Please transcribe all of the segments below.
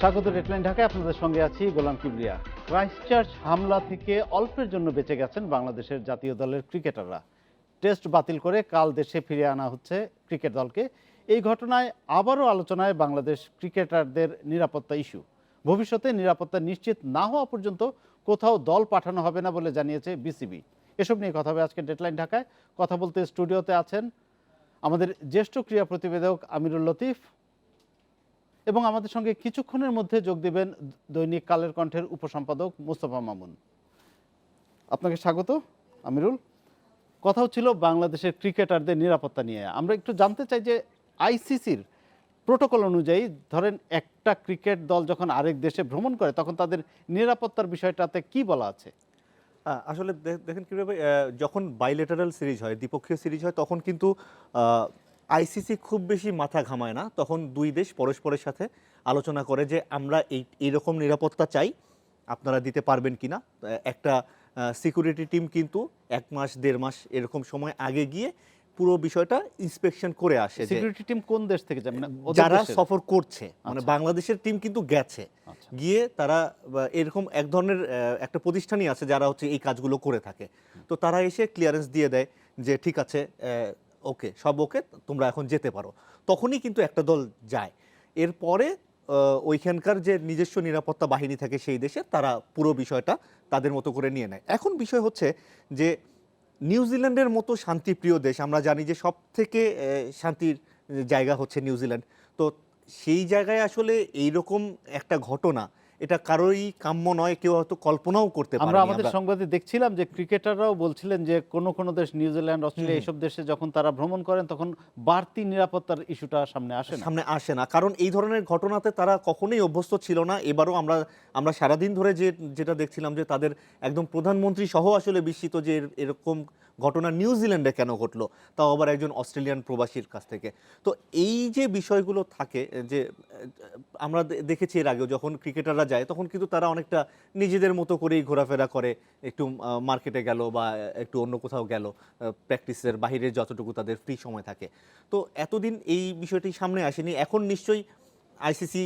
স্বাগত ডেটলাইন ঢাকায় আপনাদের সঙ্গে আছি গোলাম কিবরিয়া। ক্রাইস্টচার্চ হামলা থেকে অল্পের জন্য বেঁচে গেছেন বাংলাদেশের জাতীয় দলের ক্রিকেটাররা। টেস্ট বাতিল করে কাল দেশে ফিরে আনা হচ্ছে ক্রিকেট দলকে। এই ঘটনায় আবারও আলোচনায় বাংলাদেশ ক্রিকেটারদের নিরাপত্তা ইস্যু। ভবিষ্যতে নিরাপত্তা নিশ্চিত না হওয়া পর্যন্ত কোথাও দল পাঠানো হবে না বলে জানিয়েছে বিসিবি। এসব নিয়ে কথা হবে আজকে ডেটলাইন ঢাকায়। কথা বলতে স্টুডিওতে আছেন আমাদের জ্যেষ্ঠ ক্রীড়া প্রতিবেদক আমিরুল লতিফ। এবং আমাদের সঙ্গে কিছুক্ষণের মধ্যে যোগ দেবেন দৈনিক কালের কণ্ঠের উপসম্পাদক মুস্তফা মামুন। আপনাকে স্বাগত, আমিরুল। কথা হচ্ছিল বাংলাদেশের ক্রিকেটারদের নিরাপত্তা নিয়ে। আমরা একটু জানতে চাই যে আইসিসির প্রোটোকল অনুযায়ী ধরেন একটা ক্রিকেট দল যখন আরেক দেশে ভ্রমণ করে, তখন তাদের নিরাপত্তার বিষয়টাতে কি বলা আছে? আসলে দেখেন কীভাবে যখন বাইলেটারাল সিরিজ হয়, দ্বিপক্ষীয় সিরিজ হয়, তখন কিন্তু আইসিসি খুব বেশি মাথা ঘামায় না। তখন দুই দেশ পরস্পরের সাথে আলোচনা করে যে আমরা এই এইরকম নিরাপত্তা চাই। আপনারা দিতে পারবেন কিনা আহ, একটা সিকিউরিটি টিম কিন্তু এক মাস দেড় মাস এরকম সময় আগে গিয়ে পুরো বিষয়টা ইন্সপেকশন করে আসে সিকিউরিটি টিম কোন দেশ থেকে যাবে? না যারা সফর করছে। মানে আচ্ছা। বাংলাদেশের টিম কিন্তু গেছে। আচ্ছা। গিয়ে তারা এরকম এক ধরনের একটা প্রতিষ্ঠানই আছে যারা হচ্ছে এই কাজগুলো করে থাকে। তো তারা এসে ক্লিয়ারেন্স দিয়ে দেয় যে ঠিক আছে ওকে, সব ওকে, তোমরা এখন যেতে পারো। তখনই কিন্তু একটা দল যায়। এরপরে ওইখানকার যে নিজস্ব নিরাপত্তা বাহিনী থাকে সেই দেশে, তারা পুরো বিষয়টা তাদের মতো করে নিয়ে নেয়। এখন বিষয় হচ্ছে যে নিউজিল্যান্ডের মতো শান্তিপ্রিয় দেশ, আমরা জানি যে সব থেকে শান্তির জায়গা হচ্ছে নিউজিল্যান্ড তো সেই জায়গায় আসলে এইরকম একটা ঘটনা এটা কারোই কাম্য নয় কেউ হয়তো কল্পনাও করতে আমরা আমাদের সংবাদে দেখছিলাম যে ক্রিকেটাররাও বলছিলেন যে কোন কোন দেশ নিউজিল্যান্ড অস্ট্রেলিয়া এইসব দেশে যখন তারা ভ্রমণ করেন তখন বাড়তি নিরাপত্তার ইস্যুটা সামনে আসে না। সামনে আসে না। কারণ এই ধরনের ঘটনাতে তারা কখনোই অভ্যস্ত ছিল না। এবারও আমরা আমরা সারাদিন ধরে যে যেটা দেখছিলাম যে তাদের একদম প্রধানমন্ত্রী সহ আসলে বিস্মিত যে এরকম ঘটনা নিউজিল্যান্ডে কেন ঘটলো? তাও আবার একজন অস্ট্রেলিয়ান প্রবাসীর কাছ থেকে। তো এই যে বিষয়গুলো থাকে যে আমরা দেখেছি এর আগেও যখন ক্রিকেটাররা যায় তখন কিন্তু তারা অনেকটা নিজেদের মতো করেই ঘোরাফেরা করে। একটু মার্কেটে গেল বা একটু অন্য কোথাও গেল প্র্যাকটিসের বাইরে যতটুকু তাদের ফ্রি সময় থাকে। তো এতদিন এই বিষয়টি সামনে আসেনি। এখন নিশ্চয়ই আইসিসি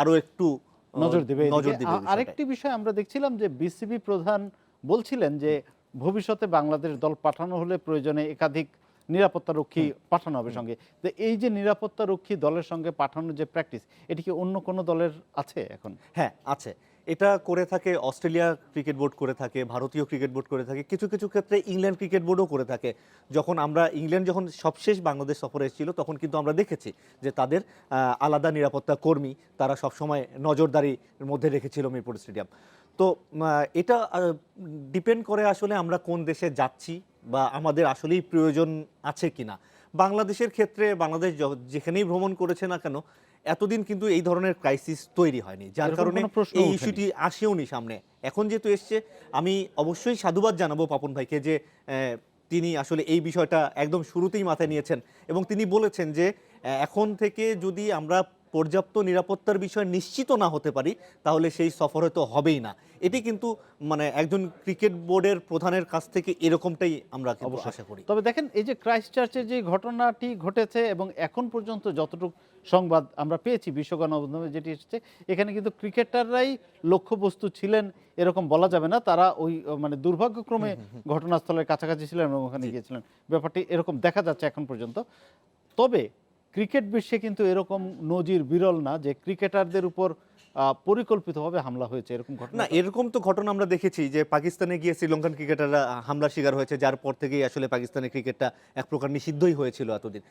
আরও একটু নজর দেবে নজর দিবে আরেকটি বিষয় আমরা দেখছিলাম যে বিসিবি প্রধান বলছিলেন যে ভবিষ্যতে বাংলাদেশ দল পাঠানো হলে প্রয়োজনে একাধিক নিরাপত্তা রক্ষী পাঠানো হবে সঙ্গে। তো এই যে নিরাপত্তা রক্ষী দলের সঙ্গে পাঠানোর যে প্র্যাকটিস এটি কি অন্য কোনো দলের আছে এখন? হ্যাঁ আছে। এটা করে থাকে অস্ট্রেলিয়া ক্রিকেট বোর্ড করে থাকে ভারতীয় ক্রিকেট বোর্ড করে থাকে কিছু কিছু ক্ষেত্রে ইংল্যান্ড ক্রিকেট বোর্ডও করে থাকে। যখন আমরা ইংল্যান্ড যখন সবশেষ বাংলাদেশ সফরে এসেছিল তখন কিন্তু আমরা দেখেছি যে তাদের আলাদা নিরাপত্তা কর্মী তারা সবসময় নজরদারির মধ্যে রেখেছিল মিরপুর স্টেডিয়াম। তো এটা ডিপেন্ড করে আসলে আমরা কোন দেশে যাচ্ছি বা আমাদের আসলেই প্রয়োজন আছে কিনা। বাংলাদেশের ক্ষেত্রে বাংলাদেশ যেখানেই ভ্রমণ করেছে না কেন এতদিন কিন্তু এই ধরনের ক্রাইসিস তৈরি হয়নি। যার কারণে এই। ইস্যুটি আসেওনি সামনে। এখন যেহেতু এসছে আমি অবশ্যই সাধুবাদ জানাব পাপন ভাইকে যে তিনি আসলে এই বিষয়টা একদম শুরুতেই মাথায় নিয়েছেন এবং তিনি বলেছেন যে এখন থেকে যদি আমরা পর্যাপ্ত নিরাপত্তার বিষয় নিশ্চিত না হতে পারি তাহলে সেই সফর হয়তো হবেই না। এটি কিন্তু মানে একজন ক্রিকেট বোর্ডের প্রধানের কাছ থেকে এরকমটাই আমরা আশা করি। তবে দেখেন এই যে ক্রাইস্ট চার্চের যে ঘটনাটি ঘটেছে এবং এখন পর্যন্ত যতটুকু সংবাদ আমরা পেয়েছি বিশ্ব গণমাধ্যমে যেটি এসেছে এখানে কিন্তু ক্রিকেটাররাই লক্ষ্যবস্তু ছিলেন এরকম বলা যাবে না। তারা ওই মানে দুর্ভাগ্যক্রমে ঘটনাস্থলের কাছাকাছি ছিলেন এবং ওখানে গিয়েছিলেন। ব্যাপারটি এরকম দেখা যাচ্ছে এখন পর্যন্ত। তবে ক্রিকেট বিশ্বে কিন্তু এরকম নজির বিরল না যে ক্রিকেটারদের উপর পরিকল্পিতভাবে হামলা হয়েছে এরকম ঘটনা না এরকম তো ঘটনা আমরা দেখেছি যে পাকিস্তানে গিয়ে শ্রীলঙ্কান ক্রিকেটাররা হামলার শিকার হয়েছে যার পর থেকেই আসলে পাকিস্তানের ক্রিকেটটা এক প্রকার নিষিদ্ধই হয়েছিল এতদিন।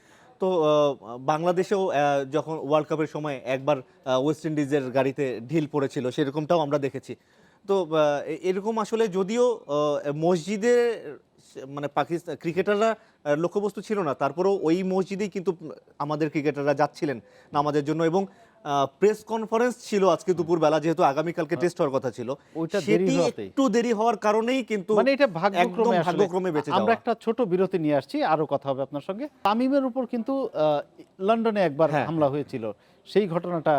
তো বাংলাদেশেও যখন ওয়ার্ল্ড কাপের সময় একবার ওয়েস্ট ইন্ডিজের গাড়িতে ঢিল পড়েছিল সেরকমটাও আমরা দেখেছি। তো এরকম আসলে যদিও আহ, মসজিদে মানে পাকিস্তান ক্রিকেটাররা লক্ষ্যবস্তু ছিল না। তারপরেও ওই মসজিদেই কিন্তু আমাদের ক্রিকেটাররা যাচ্ছিলেন নামাজের জন্য এবং প্রেস কনফারেন্স ছিল আজকে দুপুরবেলা যেহেতু আগামীকালকে টেস্ট হওয়ার কথা ছিল। সেটি একটু দেরি হওয়ার কারণেই কিন্তু মানে এটা ভাগ্যক্রমে ভাগ্যক্রমে বেঁচে আমরা একটা ছোট বিরতি নিয়ে আসছি আরও কথা হবে আপনার সঙ্গে। তামিমের উপর কিন্তু লন্ডনে একবার হ্যাঁ, হামলা হয়েছিল। সেই ঘটনাটা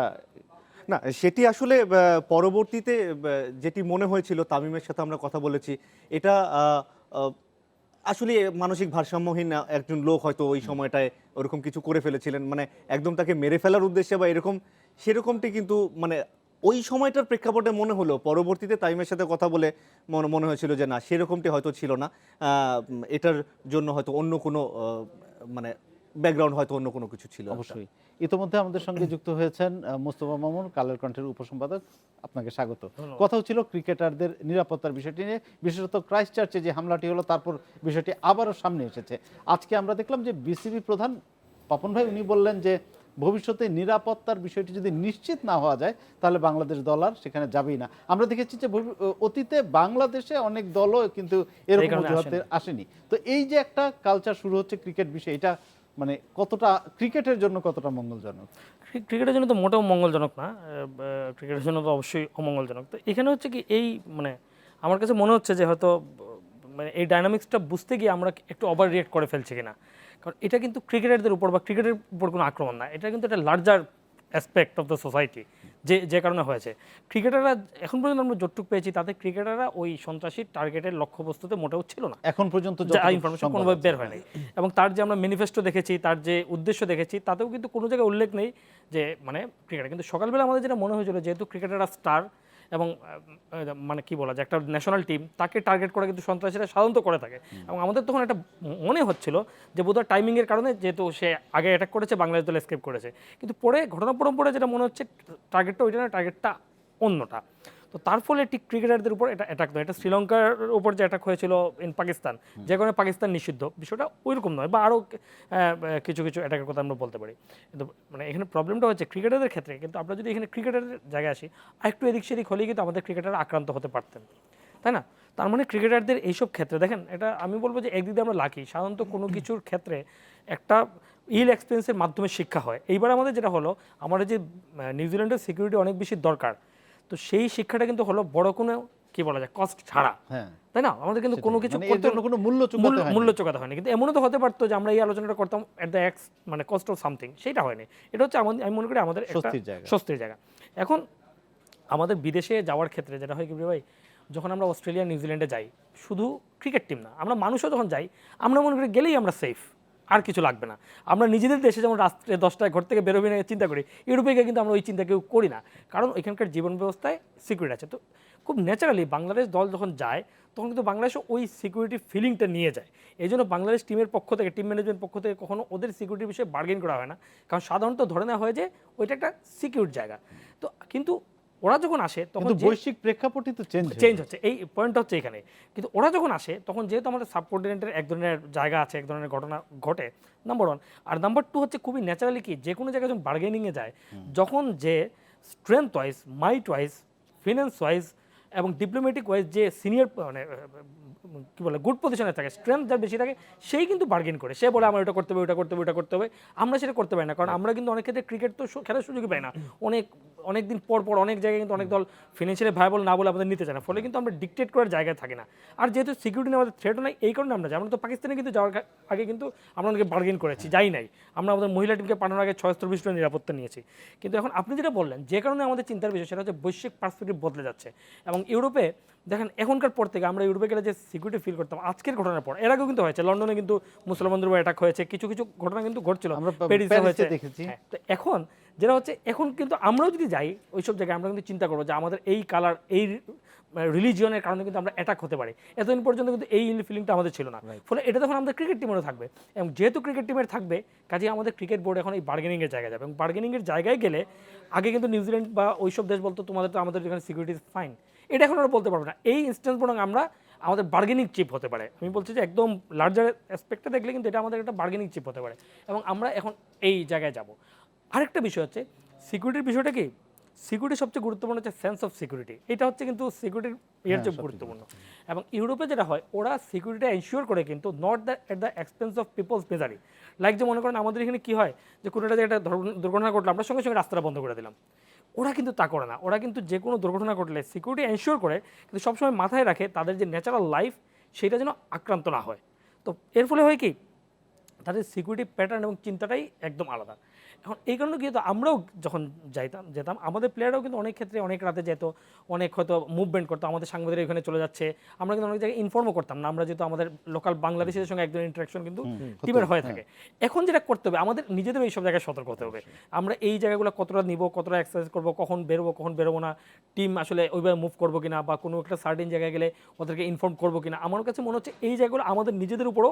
না সেটি আসলে পরবর্তীতে যেটি মনে হয়েছিল তামিমের সাথে আমরা কথা বলেছি। এটা আসলে মানসিক ভারসাম্যহীন একজন লোক হয়তো ওই সময়টায় ওরকম কিছু করে ফেলেছিলেন। মানে একদম তাকে মেরে ফেলার উদ্দেশ্যে বা এরকম, সেরকমটি কিন্তু মানে ওই সময়টার প্রেক্ষাপটে মনে হলো। পরবর্তীতে তাইমের সাথে কথা বলে মনে মনে হয়েছিল যে, না, সেরকমটি হয়তো ছিল না। এটার জন্য হয়তো অন্য কোনো মানে ব্যাকগ্রাউন্ড হয়তো অন্য কোনো কিছু ছিল অবশ্যই। ইতোমধ্যে আমাদের সঙ্গে যুক্ত হয়েছেন মোস্তফা মামুন কালের কণ্ঠের উপসম্পাদক। আপনাকে স্বাগত। কথাও ছিল ক্রিকেটারদের নিরাপত্তার বিষয়টি নিয়ে। বিশেষত ক্রাইস্ট চার্চে যে হামলাটি হলো তারপর বিষয়টি আবারও সামনে এসেছে। আজকে আমরা দেখলাম যে বিসিবি প্রধান পাপন ভাই উনি বললেন যে ভবিষ্যতে নিরাপত্তার বিষয়টি যদি নিশ্চিত না হওয়া যায় তাহলে বাংলাদেশ দল আর সেখানে যাবেই না। আমরা দেখেছি যে অতীতে বাংলাদেশে অনেক দলও কিন্তু এরকম অজুহাতে আসেনি। তো এই যে একটা কালচার শুরু হচ্ছে ক্রিকেট বিষয়ে এটা মানে কতটা, ক্রিকেটের জন্য কতটা মঙ্গলজনক? ক্রিকেটের জন্য তো মোটেও মঙ্গলজনক না ক্রিকেটের জন্য তো অবশ্যই অমঙ্গলজনক। তো এখানে হচ্ছে কি এই মানে আমার কাছে মনে হচ্ছে যে হয়তো মানে এই ডাইনামিক্সটা বুঝতে গিয়ে আমরা একটু ওভার রিয়েক্ট করে ফেলছি কিনা। কারণ এটা কিন্তু ক্রিকেটারদের উপর বা ক্রিকেটের উপর কোনো আক্রমণ না, এটা কিন্তু একটা larger aspect of the society যে যে কারণে হয়েছে। ক্রিকেটাররা এখন পর্যন্ত আমরা যতটুকু পেয়েছি তাতে ক্রিকেটাররা ওই সন্ত্রাসী টার্গেটের লক্ষ্যবস্তুতে মোটেও ছিল না। এখন পর্যন্ত ইনফরমেশন কোনোভাবে বের হয়নি। এবং তার যে আমরা ম্যানিফেস্টো দেখেছি তার যে উদ্দেশ্য দেখেছি তাতেও কিন্তু কোনো জায়গায় উল্লেখ নেই যে মানে ক্রিকেটার। কিন্তু সকালবেলা আমাদের যেটা মনে হয়েছিল যেহেতু ক্রিকেটাররা স্টার এবং মানে কি বলা যায়, একটা ন্যাশনাল টিম তাকে টার্গেট করে কিন্তু সন্ত্রাসীরা সাধারণত করে থাকে। এবং আমাদের তখন একটা মনে হচ্ছিল যে বোধহয় টাইমিংয়ের কারণে যেহেতু সে আগে অ্যাটাক করেছে, বাংলাদেশ দল স্কেপ করেছে। কিন্তু পরে ঘটনা পরম্পরা যেটা মনে হচ্ছে টার্গেটটা ওইটা না টার্গেটটা অন্যটা। তো তার ফলে ঠিক ক্রিকেটারদের উপর এটা অ্যাটাক নয়। এটা শ্রীলঙ্কার উপর যে অ্যাটাক হয়েছিল ইন পাকিস্তান যে কারণে পাকিস্তান নিষিদ্ধ। বিষয়টা ওইরকম নয় বা আরও কিছু কিছু অ্যাটাকের কথা আমরা বলতে পারি। কিন্তু মানে এখানে প্রবলেমটা হচ্ছে ক্রিকেটারদের ক্ষেত্রে কিন্তু আমরা যদি এখানে ক্রিকেটারের জায়গায় আসি আরেকটু এদিক সেদিক হলেই কিন্তু আমাদের ক্রিকেটার আক্রান্ত হতে পারতেন। তাই না? তার মানে ক্রিকেটারদের এইসব ক্ষেত্রে দেখেন এটা আমি বলব যে একদিক দিয়ে আমরা লাকি সাধারণত কোনো কিছুর ক্ষেত্রে একটা ইল এক্সপিরিয়েন্সের মাধ্যমে শিক্ষা হয়। এইবার আমাদের যেটা হলো আমাদের যে নিউজিল্যান্ডের সিকিউরিটি অনেক বেশি দরকার। তো সেই শিক্ষাটা কিন্তু হলো বড় কোনো কি বলা যায় কস্ট ছাড়া। হ্যাঁ। তাই না? আমাদের কিন্তু কোনো কিছু মানে করতে কোনো মূল্য মূল্য- হয়নি। চোকাতে হয়নি। কিন্তু এমনও তো হতে পারতো যে আমরা এই আলোচনাটা করতাম এট দ্য এক্স মানে কস্ট অফ সামথিং সেটা হয়নি। এটা হচ্ছে আমাদের আমি মনে করি আমাদের একটা। স্বস্তির জায়গা। এখন আমাদের বিদেশে যাওয়ার ক্ষেত্রে যেটা হয় কি ভাই যখন আমরা অস্ট্রেলিয়া নিউজিল্যান্ডে যাই শুধু ক্রিকেট টিম না আমরা মানুষও যখন যাই আমরা মনে করি গেলেই আমরা সেফ আর কিছু লাগবে না। আমরা নিজেদের দেশে যেমন রাত্রে দশটায় ঘর থেকে বেরোবে না চিন্তা করি ইউরোপে গিয়ে কিন্তু আমরা ওই চিন্তা কেউ করি না। কারণ এখানকার জীবন ব্যবস্থায় সিকিউরিটি আছে। তো খুব ন্যাচারালি বাংলাদেশ দল যখন যায়, তখন কিন্তু বাংলাদেশ ওই সিকিউরিটি ফিলিংটা নিয়ে যায়। এই জন্য বাংলাদেশ টিমের পক্ষ থেকে টিম ম্যানেজমেন্ট পক্ষ থেকে কখনো ওদের সিকিউরিটির বিষয়ে বার্গেন করা হয় না। কারণ সাধারণত ধরে নেওয়া হয় যে, ওইটা একটা সিকিউর জায়গা। তো কিন্তু ওরা যখন আসে তখন বৈশ্বিক প্রেক্ষাপটই তো চেঞ্জ চেঞ্জ হচ্ছে। এই পয়েন্টটা হচ্ছে এখানে। কিন্তু ওরা যখন আসে তখন যেহেতু আমাদের সাবকন্টিনেন্টের এক ধরনের জায়গা আছে এক ধরনের ঘটনা ঘটে নাম্বার ওয়ান আর নাম্বার টু হচ্ছে খুবই ন্যাচারালি কি যে কোনো জায়গায় যখন বার্গেনিংয়ে যায় যখন যে strength wise might wise finance wise এবং ডিপ্লোম্যাটিক ওয়াইজ যে সিনিয়র মানে কি বলে গুড পজিশনে থাকে স্ট্রেংথ যার বেশি থাকে সেই কিন্তু বার্গেন করে। সে বলে আমার এটা করতে হবে ওটা করতে হবে ওটা করতে হবে। আমরা সেটা করতে পারি না কারণ আমরা কিন্তু অনেক ক্ষেত্রে ক্রিকেট তো খেলার সুযোগই পাই না। অনেক অনেক দিন পর পর অনেক জায়গায় কিন্তু অনেক দল ফিনান্সিয়ালি ভাইবল না বলে আমাদের নিতে চায় না। ফলে কিন্তু আমরা ডিকটেট করার জায়গায় থাকি না। আর যেহেতু সিকিউরিটি আমাদের থ্রেটও নাই এই কারণে আমরা যাই। আমরা তো পাকিস্তানে কিন্তু যাওয়ার আগে কিন্তু আমরা অনেকে বার্গেন করেছি যাই নাই। আমরা আমাদের মহিলা টিমকে পাঠানোর আগে ছয়স্তর বিশিষ্ট নিরাপত্তা নিয়েছি। কিন্তু এখন আপনি যেটা বললেন যে কারণে আমাদের চিন্তার বিষয় সেটা হচ্ছে বৈশ্বিক পার্সপেক্টিভ বদলে যাচ্ছে। এবং ইউরোপে দেখেন এখনকার পর থেকে আমরা ইউরোপে গেলে যে সিকিউরিটি ফিল করতাম। আজকের ঘটনার পর এর আগেও কিন্তু হয়েছে। লন্ডনে কিন্তু মুসলমানদের উপর অ্যাটাক হয়েছে কিছু কিছু ঘটনা কিন্তু ঘটছিল। আমরা হয়েছে। দেখেছি। হ্যাঁ, তো এখন যেটা হচ্ছে এখন কিন্তু আমরাও যদি যাই ওইসব জায়গায় আমরা কিন্তু চিন্তা করব যে আমাদের এই কালার এই রিলিজিয়নের কারণে কিন্তু আমরা অ্যাটাক হতে পারি। এতদিন পর্যন্ত কিন্তু এই ফিলিংটা আমাদের ছিল না। ফলে এটা তখন আমাদের ক্রিকেট টিমেরও থাকবে। এবং যেহেতু ক্রিকেট টিমের থাকবে কাজে আমাদের ক্রিকেট বোর্ড এখন এই বার্গেনিংয়ের জায়গায় যাবে। এবং বার্গেনিংয়ের জায়গায় গেলে আগে কিন্তু নিউজিল্যান্ড বা ওইসব দেশ বলতো তোমাদের তো আমাদের এখানে সিকিউরিটি ফাইন এটা এখন ওরা বলতে পারব না। এই ইনস্ট্যান্স বরং আমরা আমাদের বার্গেনিং চিপ হতে পারে। আমি বলছি যে একদম লার্জার অ্যাসপেক্টটা দেখলে কিন্তু এটা আমাদের একটা বার্গেনিং চিপ হতে পারে। এবং আমরা এখন এই জায়গায় যাব। আরেকটা বিষয় হচ্ছে সিকিউরিটির বিষয়টা কি? সিকিউরিটি সবচেয়ে গুরুত্বপূর্ণ হচ্ছে সেন্স অফ সিকিউরিটি এটা হচ্ছে কিন্তু সিকিউরিটির এর চেয়ে গুরুত্বপূর্ণ। এবং ইউরোপে যেটা হয় ওরা সিকিউরিটি এনশিওর করে কিন্তু not the at the expense of people's মেজারি like যে মনে করেন আমাদের এখানে কী হয় যে কোনো একটা দুর্ঘটনা ঘটলো আমরা সঙ্গে সঙ্গে রাস্তাটা বন্ধ করে দিলাম। ওরা কিন্তু তা করে না। ওরা কিন্তু যে কোনো দুর্ঘটনা ঘটলে সিকিউরিটি এনশিওর করে, কিন্তু সবসময় মাথায় রাখে তাদের যে ন্যাচারাল লাইফ সেটা যেন আক্রান্ত না হয়। তো এর ফলে হয় কি? তাদের সিকিউরিটি প্যাটার্ন এবং চিন্তাটাই একদম আলাদা। এখন এই কারণে কিন্তু আমরাও যখন যাইতাম যেতাম আমাদের প্লেয়াররাও কিন্তু অনেক ক্ষেত্রে অনেক রাতে যেত অনেক হয়তো মুভমেন্ট করতো আমাদের সাংবাদিকরা এখানে চলে যাচ্ছে আমরা কিন্তু অনেক জায়গায় ইনফর্মও করতাম না আমরা যেহেতু আমাদের লোকাল বাংলাদেশের সঙ্গে একজন ইন্টারাকশন কিন্তু টিমের হয়ে থাকে। এখন যেটা করতে হবে আমাদের নিজেদের এইসব জায়গায় সতর্ক হতে হবে। আমরা এই জায়গাগুলো কতটা নিব কতটা এক্সারসাইজ করব কখন বেরোবো কখন বেরোবো না টিম আসলে ওইভাবে মুভ করব কিনা বা কোনো একটা সার্টেন জায়গায় গেলে ওদেরকে ইনফর্ম করব কিনা আমার কাছে মনে হচ্ছে এই জায়গাগুলো আমাদের নিজেদের উপরও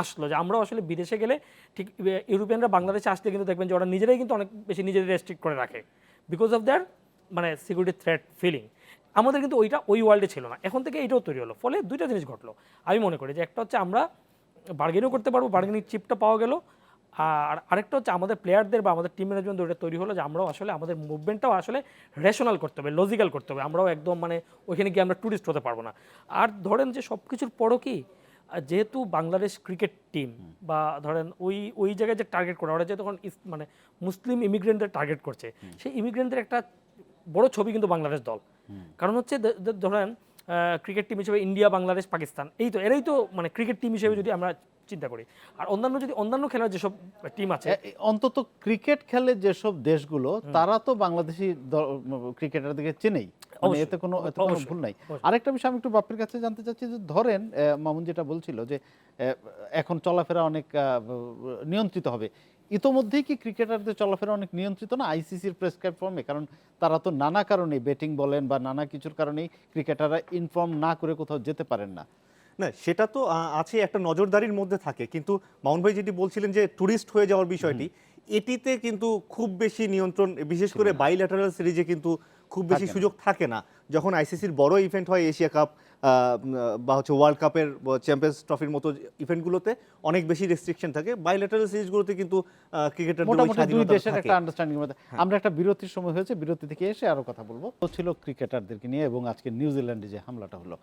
আসলো যে আমরা আসলে বিদেশে গেলে ঠিক ইউরোপিয়ানরা বাংলাদেশে আসলে কিন্তু দেখবেন যে ওরা নিজেরাই কিন্তু অনেক বেশি নিজেদের রেস্ট্রিক্ট করে রাখে। বিকজ অফ দ্যার মানে সিকিউরিটি থ্রেট ফিলিং আমাদের কিন্তু ওইটা ওই ওয়ার্ল্ডে ছিল না। এখন থেকে এইটাও তৈরি হলো। ফলে দুইটা জিনিস ঘটলো। আমি মনে করি যে একটা হচ্ছে আমরা বার্গেনও করতে পারব বার্গেনিং চিপটা পাওয়া গেল। আর আরেকটা হচ্ছে আমাদের প্লেয়ারদের বা আমাদের টিম ম্যানেজমেন্ট ওইটা তৈরি হলো যে আমরাও আসলে আমাদের মুভমেন্টটাও আসলে রেশনাল করতে হবে লজিক্যাল করতে হবে। আমরাও একদম মানে ওইখানে গিয়ে আমরা ট্যুরিস্ট হতে পারব না। আর ধরেন যে সব কিছুর পরও কি যেহেতু বাংলাদেশ ক্রিকেট টিম বা ধরেন ওই ওই জায়গায় যে টার্গেট করে ওরা যে তখন মানে মুসলিম ইমিগ্রেন্টদের টার্গেট করছে সেই ইমিগ্রেন্টদের একটা বড় ছবি কিন্তু বাংলাদেশ দল। কারণ হচ্ছে ধরেন ক্রিকেট টিম হিসেবে ইন্ডিয়া বাংলাদেশ পাকিস্তান এই তো এরাই তো মানে ক্রিকেট টিম হিসেবে যদি আমরা চিন্তা করি। আর অন্যান্য যদি অন্যান্য খেলার যেসব টিম আছে অন্তত ক্রিকেট খেলে যেসব দেশগুলো তারা তো বাংলাদেশি ক্রিকেটারদেরকে চেনেই। মানে এতে কোনো এতে কোনো ভুল নাই। আরেকটা বিষয় আমি একটু বাপের কাছে জানতে চাচ্ছি যে ধরেন মামুন যেটা বলছিল যে এখন চলাফেরা অনেক নিয়ন্ত্রিত হবে। ইতোমধ্যেই কি ক্রিকেটারদের চলাফেরা অনেক নিয়ন্ত্রিত না? আইসিসির প্রেসক্রাইব ফর্মে কারণ তারা তো নানা কারণে ব্যাটিং বলেন বা নানা কিছুর কারণেই ক্রিকেটাররা ইনফর্ম না করে কোথাও যেতে পারেন না। না সেটা তো আছে একটা নজরদারির মধ্যে থাকে। কিন্তু মাউন্ট ভাই যেটি বলছিলেন যে ট্যুরিস্ট হয়ে যাওয়ার বিষয়টি এটিতে কিন্তু খুব বেশি নিয়ন্ত্রণ বিশেষ করে বাইল্যাটারাল সিরিজে কিন্তু খুব বেশি সুযোগ থাকে না। যখন আইসিসির বড় ইভেন্ট হয় এশিয়া কাপ বা হচ্ছে ওয়ার্ল্ড কাপের চ্যাম্পিয়ন্স ট্রফির মতো ইভেন্টগুলোতে অনেক বেশি রেস্ট্রিকশন থাকে। বাইল্যাটারাল সিরিজগুলোতে কিন্তু ক্রিকেটার মোটামুটি দুই দেশের একটা আন্ডারস্ট্যান্ডিং মধ্যে। আমরা একটা বিরতির সময় হয়েছে বিরতি থেকে এসে আরও কথা বলব। ছিল ক্রিকেটারদেরকে নিয়ে এবং আজকে নিউজিল্যান্ডে যে হামলাটা হলো।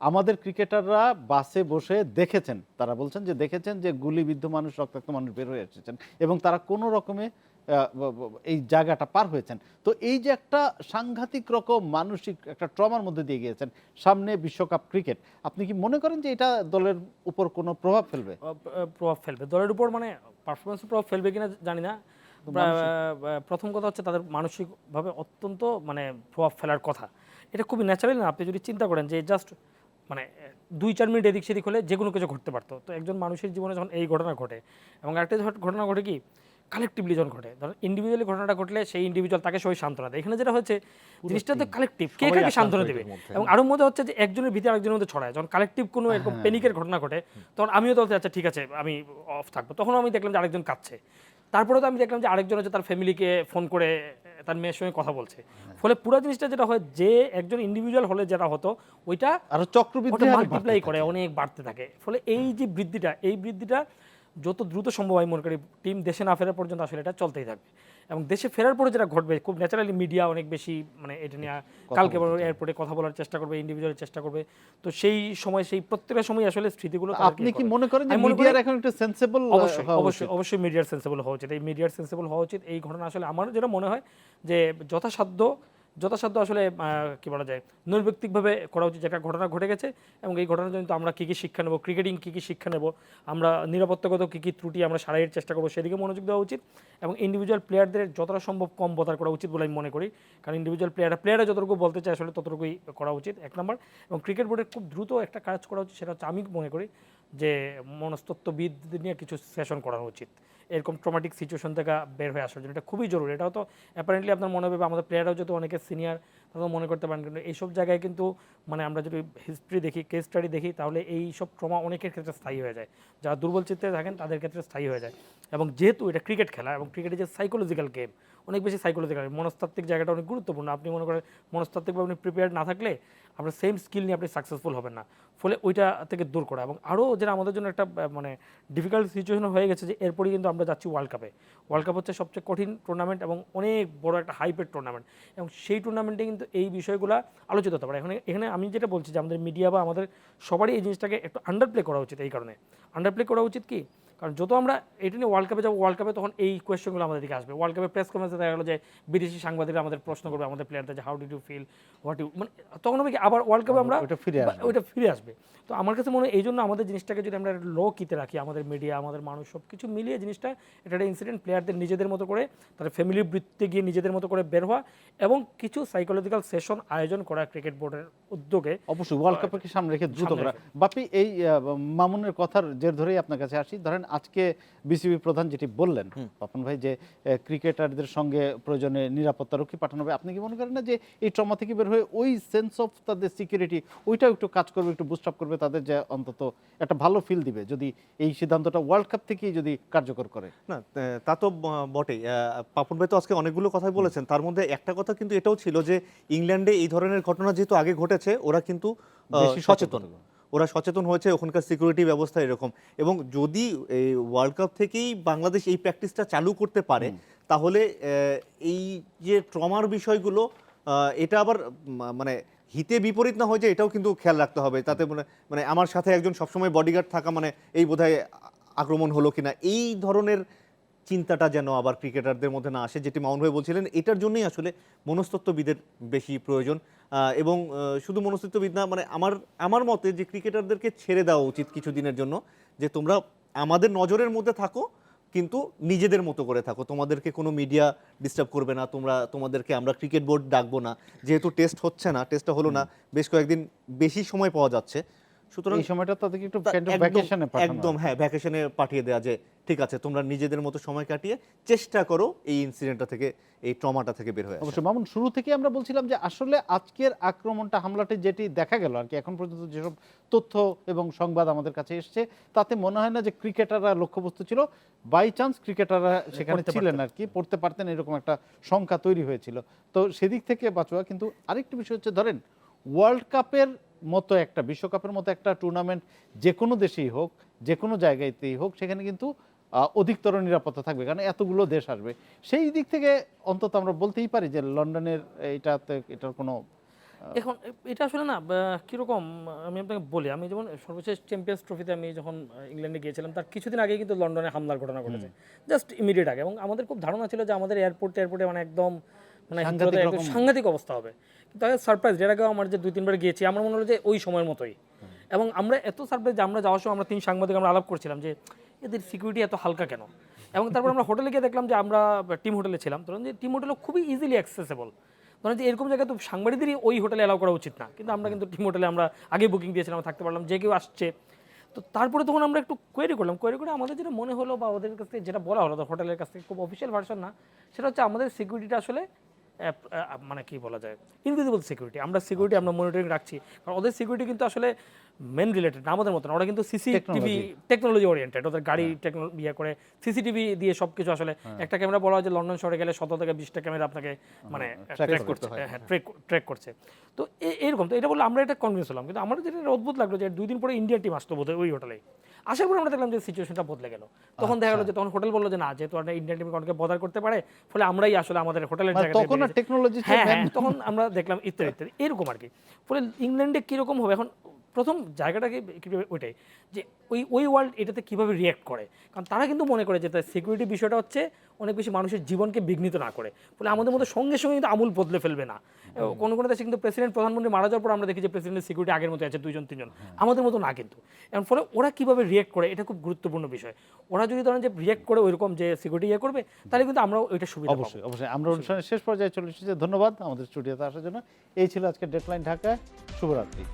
আমাদের ক্রিকেটাররা বাসে বসে দেখেছেন তারা বলছেন যে দেখেছেন যে গুলিবিদ্ধ মানুষ রক্তাক্ত মানুষ বের হয়ে এসেছেন এবং তারা কোনো রকমে এই জায়গাটা পার হয়েছেন। তো এই যে একটা সাংঘাতিক রকম মানসিক একটা ট্রমার মধ্যে দিয়ে গিয়েছেন সামনে বিশ্বকাপ ক্রিকেট আপনি কি মনে করেন যে এটা দলের উপর কোনো প্রভাব ফেলবে? প্রভাব ফেলবে। দলের উপর মানে পারফরমেন্স প্রভাব ফেলবে কিনা জানি না। প্রথম কথা হচ্ছে তাদের মানসিকভাবে অত্যন্ত মানে প্রভাব ফেলার কথা। এটা খুবই ন্যাচারাল না আপনি যদি চিন্তা করেন যে জাস্ট মানে দুই চার মিনিট এদিক সেদিক হলে যে কোনো কিছু ঘটতে পারতো। তো একজন মানুষের জীবনে যখন এই ঘটনা ঘটে এবং একটা ঘটনা ঘটে কি? কালেকটিভলি যখন ঘটে ধরেন ইন্ডিভিজুয়ালি ঘটনাটা ঘটলে সেই ইন্ডিভিজুয়াল তাকে সবাই সান্ত্বনা দেয়। এখানে যেটা হচ্ছে জিনিসটা তো কালেকটিভ কে কাকে সান্ত্বনা দেবে? এবং আরও মধ্যে হচ্ছে যে একজনের ভিতরে আরেকজনের মধ্যে ছড়ায়। যখন কালেকটিভ কোনো এরকম প্যানিকের ঘটনা ঘটে তখন আমিও তো আচ্ছা ঠিক আছে আমি অফ থাকব। তখন আমি দেখলাম যে আরেকজন কাঁদছে। তারপরে তো আমি দেখলাম যে আরেকজন হচ্ছে তার ফ্যামিলিকে ফোন করে তার মেয়ের সঙ্গে কথা বলছে। ফলে পুরো জিনিসটা যেটা হয় যে একজন ইন্ডিভিজুয়াল হলে যেটা হতো ওইটা আরও চক্রবৃদ্ধি মাল্টিপ্লাই করে অনেক বাড়তে থাকে। ফলে এই যে বৃদ্ধিটা এই বৃদ্ধিটা যত দ্রুত সম্ভব আমি মনে করি টিম দেশে না ফেরার পর্যন্ত আসলে এটা চলতেই থাকবে। এবং দেশে ফেরার পরে যেটা ঘটবে খুব ন্যাচারালি মিডিয়া অনেক বেশি মানে এটা নিয়ে কালকে এয়ারপোর্টে কথা বলার চেষ্টা করবে ইন্ডিভিজুয়াল চেষ্টা করবে। তো সেই সময় সেই প্রত্যেকটা সময় আসলে স্মৃতিগুলো আপনি কি মনে করেন যে মিডিয়ার এখন একটু সেন্সেবল অবশ্যই অবশ্যই অবশ্যই মিডিয়ার সেন্সেবল হওয়া উচিত। এই মিডিয়ার সেন্সেবল হওয়া উচিত। এই ঘটনা আসলে আমার যেটা মনে হয় যে যথাসাধ্য যথাসাধ্য আসলে কি বলা যায়, নৈর্ব্যক্তিকভাবে করা উচিত একটা ঘটনা ঘটে গেছে এবং এই ঘটনার জন্য আমরা কী কী শিক্ষা নেব, ক্রিকেটিং কী কী শিক্ষা নেব, আমরা নিরাপত্তাগত কী কী ত্রুটি আমরা সারাইয়ের চেষ্টা করব সেদিকে মনোযোগ দেওয়া উচিত এবং ইন্ডিভিজুয়াল প্লেয়ারদের যতটা সম্ভব কম বদার করা উচিত বলে আমি মনে করি। কারণ ইন্ডিভিজুয়াল প্লেয়াররা প্লেয়াররা যতটুকু বলতে চায় আসলে ততটুকুই করা উচিত, এক নম্বর। এবং ক্রিকেট বোর্ডের খুব দ্রুত একটা কাজ করা উচিত, সেটা হচ্ছে আমি মনে করি যে মনস্তত্ত্ববিদদের নিয়ে কিছু সেশন করা উচিত। এরকম ট্রমাটিক সিচুয়েশন থেকে বের হয়ে আসার জন্য। এটা খুবই জরুরি। এটাও তো অ্যাপারেন্টলি আপনার মনে হবে আমাদের প্লেয়াররাও যেহেতু অনেকে সিনিয়র তারাও মনে করতে পারেন কিন্তু এইসব জায়গায় কিন্তু মানে আমরা যদি হিস্ট্রি দেখি কেস স্টাডি দেখি, তাহলে এই সব ট্রমা অনেকের ক্ষেত্রে স্থায়ী হয়ে যায়। যারা দুর্বল চিত্তে থাকেন, তাদের ক্ষেত্রে স্থায়ী হয়ে যায়। এবং যেহেতু এটা ক্রিকেট খেলা এবং ক্রিকেটের যে সাইকোলজিক্যাল গেম অনেক বেশি সাইকোলজিক্যাল মনস্তাত্ত্বিক জায়গাটা অনেক গুরুত্বপূর্ণ। আপনি মনে করেন মনস্তাত্ত্বিকভাবে আপনি প্রিপেয়ার না থাকলে আপনার সেম স্কিল নিয়ে আপনি সাকসেসফুল হবেন না। ফলে ওইটা থেকে দূর করা। এবং আরও যেটা আমাদের জন্য একটা মানে ডিফিকাল্ট সিচুয়েশন হয়ে গেছে যে এরপরই কিন্তু আমরা যাচ্ছি ওয়ার্ল্ড কাপে ওয়ার্ল্ড কাপ হচ্ছে সবচেয়ে কঠিন টুর্নামেন্ট এবং অনেক বড় একটা হাইপের টুর্নামেন্ট এবং সেই টুর্নামেন্টে কিন্তু এই বিষয়গুলো আলোচিত হতে পারে। এখানে এখানে আমি যেটা বলছি যে আমাদের মিডিয়া বা আমাদের সবারই এই জিনিসটাকে একটু আন্ডারপ্লে করা উচিত এই কারণে। আন্ডারপ্লে করা উচিত কি? কারণ যত আমরা এটা নিয়ে ওয়ার্ল্ড কাপে যাব ওয়ার্ল্ড কাপে তখন এই কোয়েশ্চেনগুলো আমাদের দিকে আসবে। ওয়ার্ল্ড কাপে প্রেস কনফারেন্সে দেখা গেলো যে বিদেশি সাংবাদিকরা আমাদের প্রশ্ন করবে আমাদের প্লেয়ারদের যে how did you feel what you মানে তখন হবে কি আবার ওয়ার্ল্ড কাপে আমরা ওটা ফিরে আসবে। ওইটা ফিরে আসবে। তো আমার কাছে মনে হয় এই জন্য আমাদের জিনিসটাকে যদি আমরা লো কিতে রাখি আমাদের মিডিয়া আমাদের মানুষ সব কিছু মিলিয়ে জিনিসটা এটা একটা ইনসিডেন্ট প্লেয়ারদের নিজেদের মতো করে তার ফ্যামিলির বৃত্তে গিয়ে নিজেদের মতো করে বের হওয়া এবং কিছু সাইকোলজিক্যাল সেশন আয়োজন করা ক্রিকেট বোর্ডের উদ্যোগে। অবশ্যই ওয়ার্ল্ড কাপকে সামনে রেখে দ্রুত করা। বাপি এই মামুনের কথার জের ধরেই আপনার কাছে আসি। ধরেন আজকে বিসিবি প্রধান যেটি বললেন পাপন ভাই যে ক্রিকেটারদের সঙ্গে প্রয়োজনে নিরাপত্তা রক্ষী পাঠানো হবে আপনি কি মনে করেন না যে এই ট্রমা থেকে বের হয়ে ওই সেন্স অফ তাদের সিকিউরিটি ওইটাও একটু কাজ করবে একটু বুস্ট আপ করবে তাদের যে অন্তত একটা ভালো ফিল দিবে যদি এই সিদ্ধান্তটা ওয়ার্ল্ড কাপ থেকেই যদি কার্যকর করে? না তা তো বটেই। পাপন ভাই তো আজকে অনেকগুলো কথাই বলেছেন তার মধ্যে একটা কথা কিন্তু এটাও ছিল যে ইংল্যান্ডে এই ধরনের ঘটনা যেহেতু আগে ঘটেছে ওরা কিন্তু সচেতন। ওরা সচেতন হয়েছে ওখানকার সিকিউরিটি ব্যবস্থা এরকম। এবং যদি এই ওয়ার্ল্ড কাপ থেকেই বাংলাদেশ এই প্র্যাকটিসটা চালু করতে পারে তাহলে এই যে ট্রমার বিষয়গুলো এটা আবার মানে হিতে বিপরীত না হয়ে যায় এটাও কিন্তু খেয়াল রাখতে হবে। তাতে মানে মানে আমার সাথে একজন সবসময় বডিগার্ড থাকা মানে এই বোধহয় আক্রমণ হলো কিনা এই ধরনের চিন্তাটা যেন আবার ক্রিকেটারদের মধ্যে না আসে যেটি মাউন্ট ভাই বলছিলেন এটার জন্যই আসলে মনস্তত্ত্ববিদের বেশি প্রয়োজন। এবং শুধু মনস্তত্ত্ববিদ না মানে আমার আমার মতে যে ক্রিকেটারদেরকে ছেড়ে দেওয়া উচিত কিছু দিনের জন্য যে তোমরা আমাদের নজরের মধ্যে থাকো কিন্তু নিজেদের মতো করে থাকো। তোমাদেরকে কোনো মিডিয়া ডিস্টার্ব করবে না তোমরা তোমাদেরকে আমরা ক্রিকেট বোর্ড ডাকবো না। যেহেতু টেস্ট হচ্ছে না টেস্টটা হলো না বেশ কয়েকদিন বেশি সময় পাওয়া যাচ্ছে। সুতরাং এই সময়টা তাদেরকে একটু একদম- ভ্যাকেশনে একদম হ্যাঁ। ভ্যাকেশনে পাঠিয়ে দেওয়া যে ঠিক আছে তোমরা নিজেদের মতো সময় কাটিয়ে চেষ্টা করো এই ইনসিডেন্টটা থেকে এই ট্রমাটা থেকে বের হয়ে আসা। অবশ্যই মামুন শুরু থেকে আমরা বলছিলাম যে আসলে আজকের আক্রমণটা হামলাটি যেটি দেখা গেল আর কি এখন পর্যন্ত যেসব তথ্য এবং সংবাদ আমাদের কাছে এসছে তাতে মনে হয় না যে ক্রিকেটাররা লক্ষ্যবস্তু ছিল। বাই চান্স ক্রিকেটাররা সেখানে ছিলেন আর কি পড়তে পারতেন এরকম একটা সংখ্যা তৈরি হয়েছিল। তো সেদিক থেকে বাঁচোয়া কিন্তু আরেকটি বিষয় হচ্ছে ধরেন ওয়ার্ল্ড কাপের মতো একটা বিশ্বকাপের মতো একটা টুর্নামেন্ট যে কোনো দেশেই হোক যে কোনো জায়গাতেই হোক সেখানে কিন্তু অধিকতর নিরাপত্তা থাকবে। কারণ এতগুলো দেশ আসবে। সেই দিক থেকে অন্তত আমরা বলতেই পারি যে লন্ডনের এইটাতে এটার কোনো এখন এটা আসলে না কীরকম আমি আপনাকে বলি আমি যেমন সর্বশেষ চ্যাম্পিয়ন্স ট্রফিতে আমি যখন ইংল্যান্ডে গিয়েছিলাম তার কিছুদিন আগে কিন্তু লন্ডনে হামলার ঘটনা ঘটেছে। জাস্ট ইমিডিয়েট আগে। এবং আমাদের খুব ধারণা ছিল যে আমাদের এয়ারপোর্ট এয়ারপোর্টে মানে একদম মানে। সাংঘাতিক অবস্থা হবে। আগে সারপ্রাইজ এর আগেও আমার যে দুই, তিনবার গিয়েছি, আমার মনে হলো যে ওই সময়ের মতোই। এবং আমরা এত সারপ্রাইজ আমরা যাওয়ার সময় আমরা তিন সাংবাদিক আমরা আলাপ করছিলাম যে, এদের সিকিউরিটি এত হালকা কেন? এবং তারপর আমরা হোটেলে গিয়ে দেখলাম যে আমরা টিম হোটেলে ছিলাম। ধরুন যে টিম হোটেলও খুবই ইজিলি অ্যাক্সেসেবল ধরেন যে এরকম জায়গায় তো সাংবাদিকদেরই ওই হোটেলে অ্যালাউ করা উচিত না। কিন্তু আমরা কিন্তু টিম হোটেলে আমরা আগে বুকিং দিয়েছিলাম, থাকতে পারলাম, যে কেউ আসছে। তো তারপরে তখন আমরা একটু কোয়েরি করলাম। কোয়েরি করে আমাদের যেটা মনে হলো বা ওদের কাছ থেকে যেটা বলা হলো হোটেলের কাছ থেকে, খুব অফিসিয়াল ভার্সন না, সেটা হচ্ছে আমাদের সিকিউরিটিটা আসলে মানে কি বলা যায়? ইনভিজিবল সিকিউরিটি আমরা সিকিউরিটি আমরা মনিটরিং রাখছি। কারণ ওদের সিকিউরিটি কিন্তু আসলে মেন রিলেটেড না আমাদের মতন। ওরা কিন্তু সিসিটিভি টেকনোলজি ওরিয়েন্টেড ওদের গাড়ি টেকনোলজি ইয়ে করে সিসিটিভি দিয়ে সবকিছু আসলে একটা ক্যামেরা বলা হয় যে লন্ডন শহরে গেলে সতেরো থেকে বিশটা ক্যামেরা আপনাকে মানে ট্র্যাক হয়। হ্যাঁ ট্র্যাক করছে। তো এরকম। তো এটা বলে আমরা এটা কনভিন্স হলাম। কিন্তু আমার যেটা অদ্ভুত লাগল যে দুই দিন পরে ইন্ডিয়ান টিম আসতো বোধহয় ওই হোটেলে আসার করে আমরা দেখলাম যে সিচুয়েশনটা বদলে গেল। তখন দেখা গেলো যে তখন হোটেল বলল যে না যেহেতু আমরা ইন্ডিয়ান টিম অনেকে বদার করতে পারে ফলে আমরাই আসলে আমাদের হোটেলের মানে তখন টেকনোলজি হ্যাঁ হ্যাঁ তখন আমরা দেখলাম ইত্যাদি ইত্যাদি এরকম আর কি। ফলে ইংল্যান্ডে কীরকম হবে? এখন প্রথম জায়গাটাকে কীভাবে ওইটাই যে ওই ওই ওয়ার্ল্ড এটাতে কীভাবে রিয়্যাক্ট করে? কারণ তারা কিন্তু মনে করে যে তার সিকিউরিটি বিষয়টা হচ্ছে অনেক বেশি মানুষের জীবনকে বিঘ্নিত না করে। ফলে আমাদের মধ্যে সঙ্গে সঙ্গে কিন্তু আমূল বদলে ফেলবে না। কোনো কোনো দেশে কিন্তু প্রেসিডেন্ট প্রধানমন্ত্রী মারা যাওয়ার পর আমরা দেখি যে প্রেসিডেন্টের সিকিউরিটি আগের মতো আছে দুজন তিনজন। আমাদের মতো না কিন্তু। এখন ফলে ওরা কীভাবে রিয়্যাক্ট করে এটা খুব গুরুত্বপূর্ণ বিষয়। ওরা যদি ধরেন যে রিয়্যাক্ট করে ওইরকম যে সিকিউরিটি ইয়ে করবে তাহলে কিন্তু আমরা ওইটা সুবিধা অবশ্যই অবশ্যই। আমরা অনুষ্ঠানের শেষ পর্যায়ে চলে এসেছি। ধন্যবাদ আমাদের স্টুডিওতে আসার জন্য। এই ছিল আজকে ডেডলাইন ঢাকায় শুভরাত্রি।